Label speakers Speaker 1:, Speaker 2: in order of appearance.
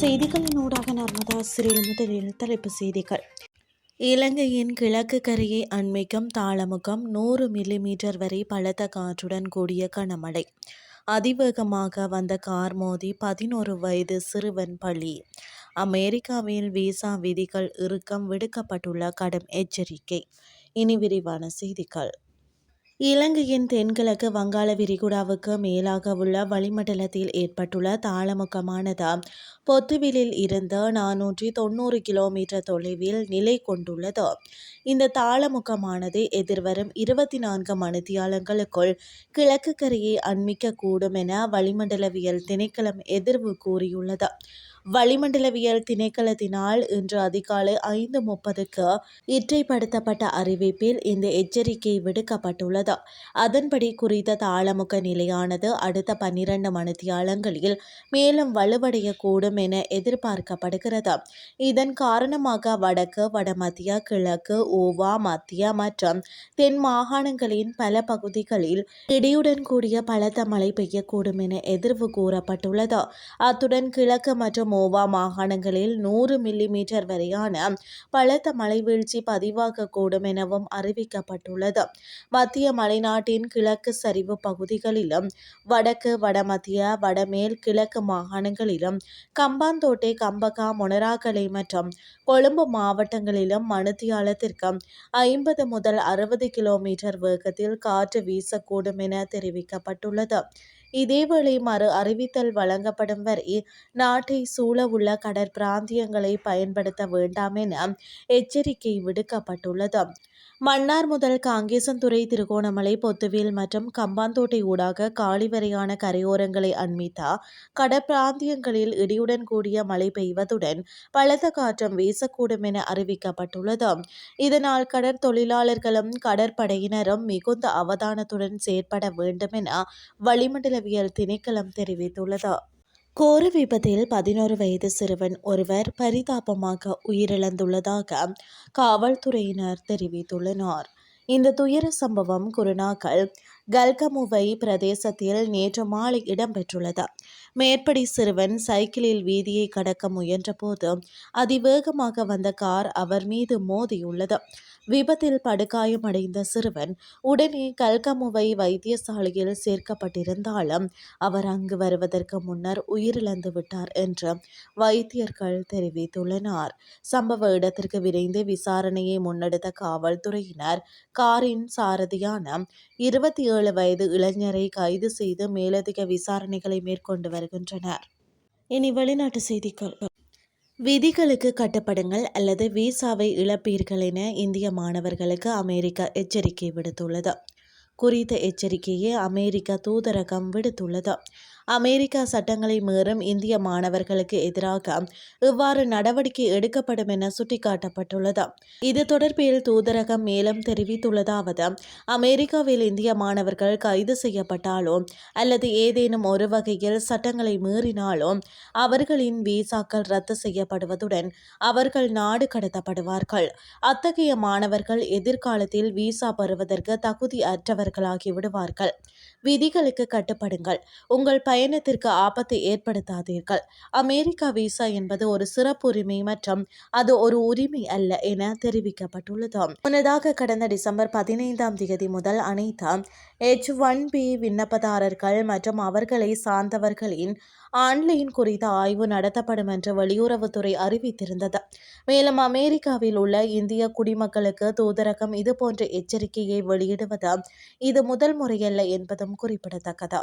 Speaker 1: செய்திகளின் ஊடாக நர்மதா சிறில் முதலில் தலைப்பு செய்திகள். இலங்கையின் கிழக்கு கரையை அண்மிக்கும் தாளமுகம் நூறு மில்லிமீட்டர் வரை பலத்த காற்றுடன் கூடிய கனமழை. அதிவேகமாக வந்த கார் மோதி பதினோரு வயது சிறுவன் பலி. அமெரிக்காவில் விசா விதிகள் இறுக்கம் விடுக்கப்பட்டுள்ள கடும் எச்சரிக்கை. இனி விரிவான செய்திகள். இலங்கையின் தென்கிழக்கு வங்காள விரிகுடாவுக்கு மேலாக உள்ள வளிமண்டலத்தில் ஏற்பட்டுள்ள தாளமுக்கமானது பொத்துவிலில் இருந்து நானூற்றி தொண்ணூறு கிலோமீட்டர் தொலைவில் நிலை கொண்டுள்ளது. இந்த தாளமுகமானது எதிர்வரும் இருபத்தி நான்கு மணித்தியாலங்களுக்குள் கிழக்கு கரையை அண்மிக்க கூடும் என வளிமண்டலவியல் திணைக்களம் எதிர்வு கூறியுள்ளது. வளிமண்டலவியல் திணைக்களத்தினால் இன்று அதிகாலை ஐந்து முப்பதுக்கு இற்றைப்படுத்தப்பட்ட அறிவிப்பில் இந்த எச்சரிக்கை விடுக்கப்பட்டுள்ளது. அதன்படி குறித்த தாளமுக நிலையானது அடுத்த பன்னிரண்டு மணித்தியாலங்களில் மேலும் வலுவடையக்கூடும் என எதிர்பார்க்கப்படுகிறது. இதன் காரணமாக வடக்கு வடமத்திய கிழக்கு ஓவா மத்திய மற்றும் தென் மாகாணங்களின் பல பகுதிகளில் இடியுடன் கூடிய பலத்த மழை பெய்யக்கூடும் என எதிர்வு கூறப்பட்டுள்ளது. அத்துடன் கிழக்கு மற்றும் மோவா மாகாணங்களில் நூறு மில்லிமீட்டர் வரையான பலத்த மழைவீழ்ச்சி பதிவாகக்கூடும் எனவும் அறிவிக்கப்பட்டுள்ளது. மத்திய மலைநாட்டின் கிழக்கு சரிவு பகுதிகளிலும் வடக்கு வடமத்திய வடமேல் கிழக்கு மாகாணங்களிலும் கம்பாந்தோட்டை கம்பகா மொனராகலை மற்றும் கொழும்பு மாவட்டங்களிலும் மணித்தியாலத்திற்கு ஐம்பது முதல் அறுபது கிலோமீட்டர் வேகத்தில் காற்று வீசக்கூடும் என தெரிவிக்கப்பட்டுள்ளது. இதேவேளை மறு அறிவித்தல் வழங்கப்படும் வரை நாட்டை சூழவுள்ள கடற்பிராந்தியங்களை பயன்படுத்த வேண்டாம் என எச்சரிக்கை விடுக்கப்பட்டுள்ளது. மன்னார் முதல் காங்கேசன்துறை திருகோணமலை பொத்துவில் மற்றும் கம்பாந்தோட்டை ஊடாக காலி வரையான கரையோரங்களை அண்மித்தா கடற்பிராந்தியங்களில் இடியுடன் கூடிய மழை பெய்வதுடன் பலத்த காற்றம் வீசக்கூடும் என அறிவிக்கப்பட்டுள்ளது. இதனால் கடற்தொழிலாளர்களும் கடற்படையினரும் மிகுந்த அவதானத்துடன் செயற்பட வேண்டும் என வளிமண்டலவியல் திணைக்களம் தெரிவித்துள்ளது. கோர விபத்தில் பதினோரு வயது சிறுவன் ஒருவர் பரிதாபமாக உயிரிழந்துள்ளதாக காவல்துறையினர் தெரிவித்துள்ளனர். இந்த துயர சம்பவம் குருணாகல் கல்கமுவை பிரதேசத்தில் நேற்று மாலை இடம்பெற்றுள்ளது. மேற்படி சிறுவன் சைக்கிளில் வீதியை கடக்க முயன்றபோது அதிவேகமாக வந்த கார் அவர் மீது மோதியுள்ளது. விபத்தில் படுகாயமடைந்த சிறுவன் உடனே கல்கமுவை வைத்தியசாலையில் சேர்க்கப்பட்டிருந்தாலும் அவர் அங்கு வருவதற்கு முன்னர் உயிரிழந்து விட்டார் என்று வைத்தியர்கள் தெரிவித்துள்ளனர். சம்பவ இடத்திற்கு விரைந்து விசாரணையை முன்னெடுத்த காவல்துறையினர் காரின் சாரதியான இருபத்தி ஏழு வயது இளைஞரை கைது செய்து மேலதிக விசாரணைகளை மேற்கொண்டு வருகின்றனர். இனி வெளிநாட்டு செய்திகள். விதிகளுக்கு கட்டுப்படுங்கள் அல்லது விசாவை இழப்பீர்கள் என இந்திய மாணவர்களுக்கு அமெரிக்கா எச்சரிக்கை விடுத்துள்ளது. குறித்த எச்சரிக்கையை அமெரிக்க தூதரகம் விடுத்துள்ளது. அமெரிக்கா சட்டங்களை மீறும் இந்திய மாணவர்களுக்கு எதிராக இவ்வாறு நடவடிக்கை எடுக்கப்படும் என சுட்டிக்காட்டப்பட்டுள்ளது. இது தொடர்பில் தூதரகம் மேலும் தெரிவித்துள்ளதாவது அமெரிக்காவில் இந்திய மாணவர்கள் கைது செய்யப்பட்டாலோ அல்லது ஏதேனும் ஒரு வகையில் சட்டங்களை மீறினாலோ அவர்களின் விசாக்கள் ரத்து செய்யப்படுவதுடன் அவர்கள் நாடு கடத்தப்படுவார்கள். அத்தகைய மாணவர்கள் எதிர்காலத்தில் விசா பெறுவதற்கு தகுதி அற்றவர்களாகி விடுவார்கள். விதிகளுக்கு கட்டுப்படுங்கள். உங்கள் பயணத்திற்கு ஆபத்தை ஏற்படுத்தாதீர்கள். அமெரிக்கா விசா என்பது ஒரு சிறப்புரிமை மற்றும் அது ஒரு உரிமை அல்ல என தெரிவிக்கப்பட்டுள்ளது. முன்னதாக கடந்த டிசம்பர் பதினைந்தாம் தேதி முதல் அனைத்து எச் ஒன் பி விண்ணப்பதாரர்கள் மற்றும் அவர்களை சார்ந்தவர்களின் ஆன்லைன் குறித்த ஆய்வு நடத்தப்படும் என்று வெளியுறவுத்துறை அறிவித்திருந்தது. மேலும் அமெரிக்காவில் உள்ள இந்திய குடிமக்களுக்கு தூதரகம் இதுபோன்ற எச்சரிக்கையை வெளியிடுவது இது முதல் முறையல்ல என்பதும் குறிப்பிடத்தக்கது.